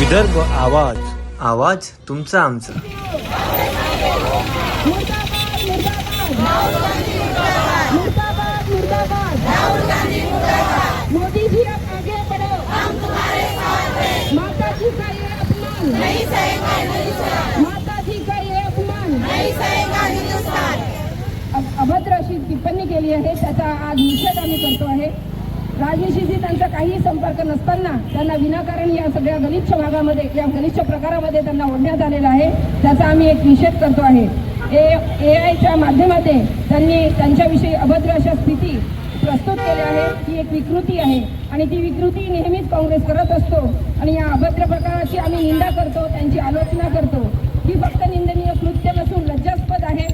विदर्भ आवाज. आवाज तुमचा आमचा. हैं अभद्र अशी टिप्पणी केली आहे त्याचा आज निषेध आम्ही करतो आहे. राजनीशीशी त्यांचा काहीही संपर्क नसताना त्यांना विनाकारण या सगळ्या गलिच्छ भागामध्ये या गलिच्छ प्रकारामध्ये त्यांना ओढण्यात आलेला आहे. त्याचा आम्ही एक निषेध करतो आहे. ए ए आयच्या माध्यमातून त्यांनी त्यांच्याविषयी अभद्र अशा स्थिती प्रस्तुत केल्या आहे. ती एक विकृती आहे. आणि ती विकृती नेहमीच काँग्रेस करत असतो. आणि या अभद्र प्रकाराची आम्ही निंदा करतो त्यांची आलोचना करतो. ही फक्त निंदनीय कृत्य नसून लज्जास्पद आहे.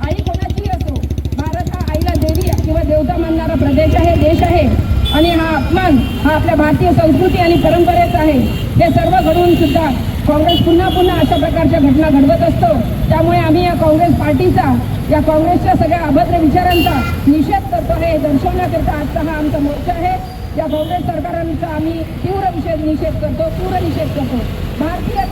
आई कोणाची असो? भारत हा आईला देवी किंवा देवता मानणारा प्रदेश आहे देश आहे. आणि हा अपमान हा आपल्या भारतीय संस्कृती आणि परंपरेचा आहे. हे सर्व घडवून सुद्धा काँग्रेस पुन्हा पुन्हा अशा प्रकारच्या घटना घडवत असतो. त्यामुळे आम्ही या काँग्रेस पार्टीचा या काँग्रेसच्या सगळ्या अभद्र विचारांचा निषेध करतो आहे हे दर्शवण्याकरता आजचा हा आमचा मोर्चा आहे. या काँग्रेस सरकारांचा आम्ही तीव्र विषय निषेध करतो पूर्ण निषेध करतो. भारतीय